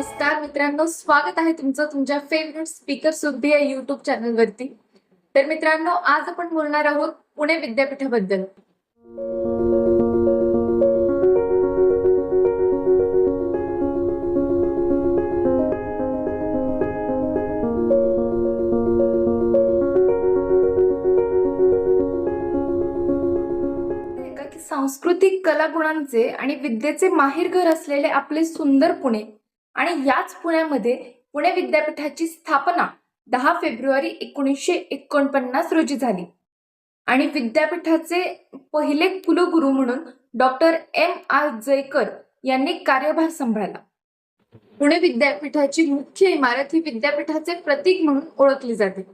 मित्रांनो स्वागत आहे तुमचं तुमच्या फेवरेट स्पीकर सुद्धी या युट्यूब चॅनलवरती तर मित्रांनो आज आपण बोलणार आहोत पुणे विद्यापीठाबद्दल. सांस्कृतिक कलागुणांचे आणि विद्येचे माहेरघर असलेले आपले सुंदर पुणे आणि याच पुण्यामध्ये पुणे विद्यापीठाची स्थापना दहा फेब्रुवारी एकोणीसशे एकोणपन्नास रोजी झाली. आणि विद्यापीठाचे पहिले कुलगुरू म्हणून डॉक्टर एम आर जयकर यांनी कार्यभार सांभाळला. पुणे विद्यापीठाची मुख्य इमारत ही विद्यापीठाचे प्रतीक म्हणून ओळखली जाते.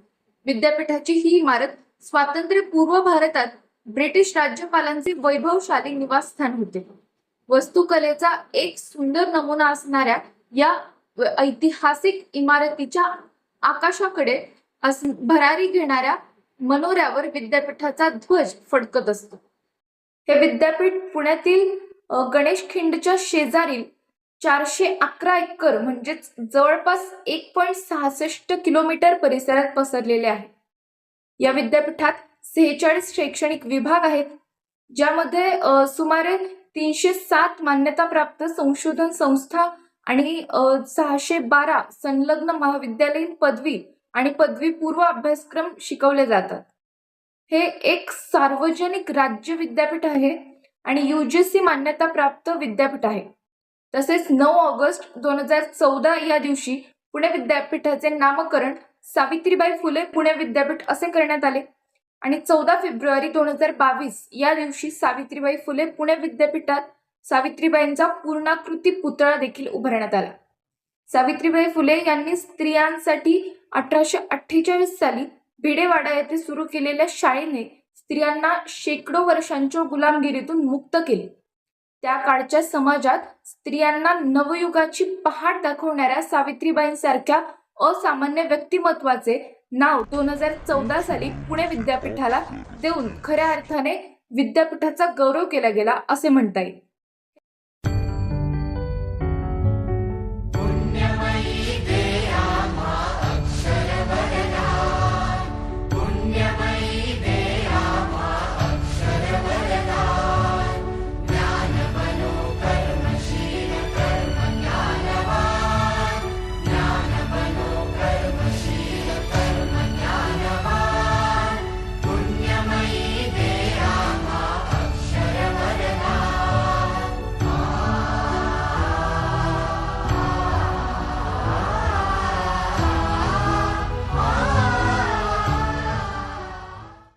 विद्यापीठाची ही इमारत स्वातंत्र्यपूर्व भारतात ब्रिटिश राज्यपालांचे वैभवशाली निवासस्थान होते. वस्तुकलेचा एक सुंदर नमुना असणाऱ्या या ऐतिहासिक इमारतीच्या आकाशाकडे भरारी घेणाऱ्या मनोऱ्यावर विद्यापीठाचा ध्वज फडकत असतो. हे विद्यापीठ पुण्यातील गणेश खिंडच्या शेजारील चारशे अकरा एकर म्हणजेच जवळपास एक पॉईंट सहासष्ट किलोमीटर परिसरात पसरलेले आहे. या विद्यापीठात सेहेचाळीस शैक्षणिक विभाग आहेत ज्यामध्ये सुमारे तीनशे सात मान्यताप्राप्त संशोधन संस्था आणि सहाशे बारा संलग्न महाविद्यालयीन पदवी आणि पदवीपूर्व अभ्यासक्रम शिकवले जातात. हे एक सार्वजनिक राज्य विद्यापीठ आहे आणि युजीसी मान्यताप्राप्त विद्यापीठ आहे. तसेच नऊ ऑगस्ट दोन हजार चौदा या दिवशी पुणे विद्यापीठाचे नामकरण सावित्रीबाई फुले पुणे विद्यापीठ असे करण्यात आले आणि चौदा फेब्रुवारी दोन हजार बावीस या दिवशी सावित्रीबाई फुले पुणे विद्यापीठात सावित्रीबाईंचा पूर्णाकृती पुतळा देखील उभारण्यात आला. सावित्रीबाई फुले यांनी स्त्रियांसाठी अठराशे अठ्ठेचाळीस साली भिडेवाडा येथे सुरू केलेल्या शाळेने स्त्रियांना शेकडो वर्षांच्या गुलामगिरीतून मुक्त केले. त्या काळच्या समाजात स्त्रियांना नवयुगाची पहाट दाखवणाऱ्या सावित्रीबाईंसारख्या असामान्य व्यक्तिमत्वाचे नाव दोन हजार चौदा साली पुणे विद्यापीठाला देऊन खऱ्या अर्थाने विद्यापीठाचा गौरव केला गेला असे म्हणता येईल.